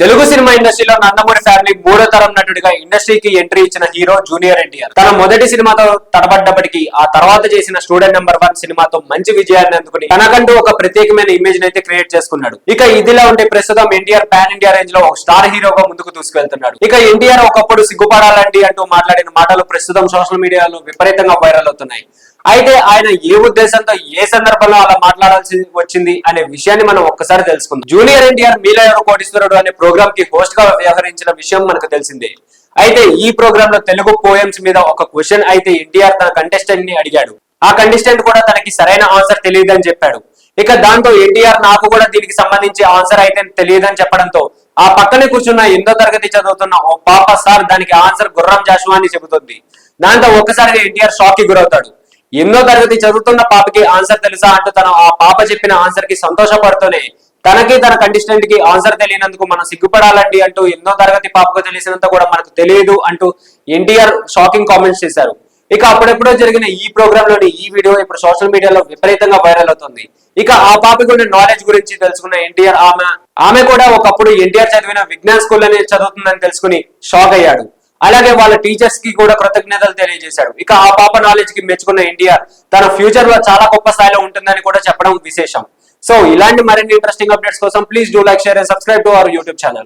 Telugu cinema ఇండస్ట్రీలో Nandamuri family మూడో తరం నటుడిగా ఇండస్ట్రీకి ఎంట్రీ ఇచ్చిన హీరో జూనియర్ ఎన్టీఆర్. తన మొదటి సినిమాతో తడబడ్డప్పటికీ ఆ తర్వాత చేసిన స్టూడెంట్ నెంబర్ వన్ సినిమాతో మంచి విజయాన్ని అందుకుని తనకంటూ ఒక ప్రత్యేకమైన ఇమేజ్ అయితే క్రియేట్ చేసుకున్నాడు. ఇక ఇదిలా ఉంటే ప్రస్తుతం ఎన్టీఆర్ పాన్ ఇండియా రేంజ్లో ఒక స్టార్ హీరోగా ముందుకు దూసుకెళ్తున్నాడు. ఇక ఎన్టీఆర్ ఒకప్పుడు సిగ్గుపడాలండి అంటూ మాట్లాడిన మాటలు ప్రస్తుతం సోషల్ మీడియాలో విపరీతంగా వైరల్ అవుతున్నాయి. అయితే ఆయన ఏ ఉద్దేశంతో ఏ సందర్భంలో అలా మాట్లాడాల్సి వచ్చింది అనే విషయాన్ని మనం ఒక్కసారి తెలుసుకుందాం. జూనియర్ ఎన్టీఆర్ మీలో ఎవరు కోటీశ్వరుడు అనే ప్రోగ్రామ్కి హోస్ట్గా వ్యవహరించిన విషయం మనకు తెలిసిందే. అయితే ఈ ప్రోగ్రామ్లో తెలుగు పోయమ్స్ మీద ఒక క్వశ్చన్ అయితే ఎన్టీఆర్ తన కంటెస్టెంట్ని అడిగాడు. ఆ కంటెస్టెంట్ కూడా తనకి సరైన ఆన్సర్ తెలియదని చెప్పాడు. ఇక దాంతో ఎన్టీఆర్ నాకు కూడా దీనికి సంబంధించి ఆన్సర్ అయితే తెలియదని చెప్పడంతో ఆ పక్కనే కూర్చున్న ఎనిమిదో తరగతి చదువుతున్న ఓ పాప సార్ దానికి ఆన్సర్ గుర్రం జాషువా అని చెబుతుంది. దాంతో ఒక్కసారి ఎన్టీఆర్ షాక్కి గురవుతాడు. ఎనిమిదో తరగతి చదువుతున్న పాపకి ఆన్సర్ తెలుసా అంటూ తన ఆ పాప చెప్పిన ఆన్సర్కి సంతోషపడుతూనే తనకి తన కంటెస్టెంట్కి ఆన్సర్ తెలియనందుకు మనం సిగ్గుపడాలండి అంటూ ఎన్నో తరగతి పాపకు తెలిసినంత కూడా మనకు తెలియదు అంటూ ఎన్టీఆర్ షాకింగ్ కామెంట్స్ చేశారు. ఇక అప్పుడెప్పుడో జరిగిన ఈ ప్రోగ్రామ్లోని ఈ వీడియో ఇప్పుడు సోషల్ మీడియాలో విపరీతంగా వైరల్ అవుతుంది. ఇక ఆ పాపకి ఉన్న నాలెడ్జ్ గురించి తెలుసుకున్న ఎన్టీఆర్ ఆమె ఆమె కూడా ఒకప్పుడు ఎన్టీఆర్ చదివిన విజ్ఞాన్ స్కూల్లోనే చదువుతుందని తెలుసుకుని షాక్ అయ్యాడు. అలాగే వాళ్ళ టీచర్స్కి కూడా కృతజ్ఞతలు తెలియజేశాడు. ఇక ఆ పాప నాలెడ్జ్కి మెచ్చుకున్న ఎన్టీఆర్ తన ఫ్యూచర్లో చాలా గొప్ప స్థాయిలో ఉంటుందని కూడా చెప్పడం విశేషం. సో ఇలాంటి మరిన్ని ఇంట్రెస్టింగ్ అప్డేట్స్ కోసం please do like share and subscribe to our YouTube channel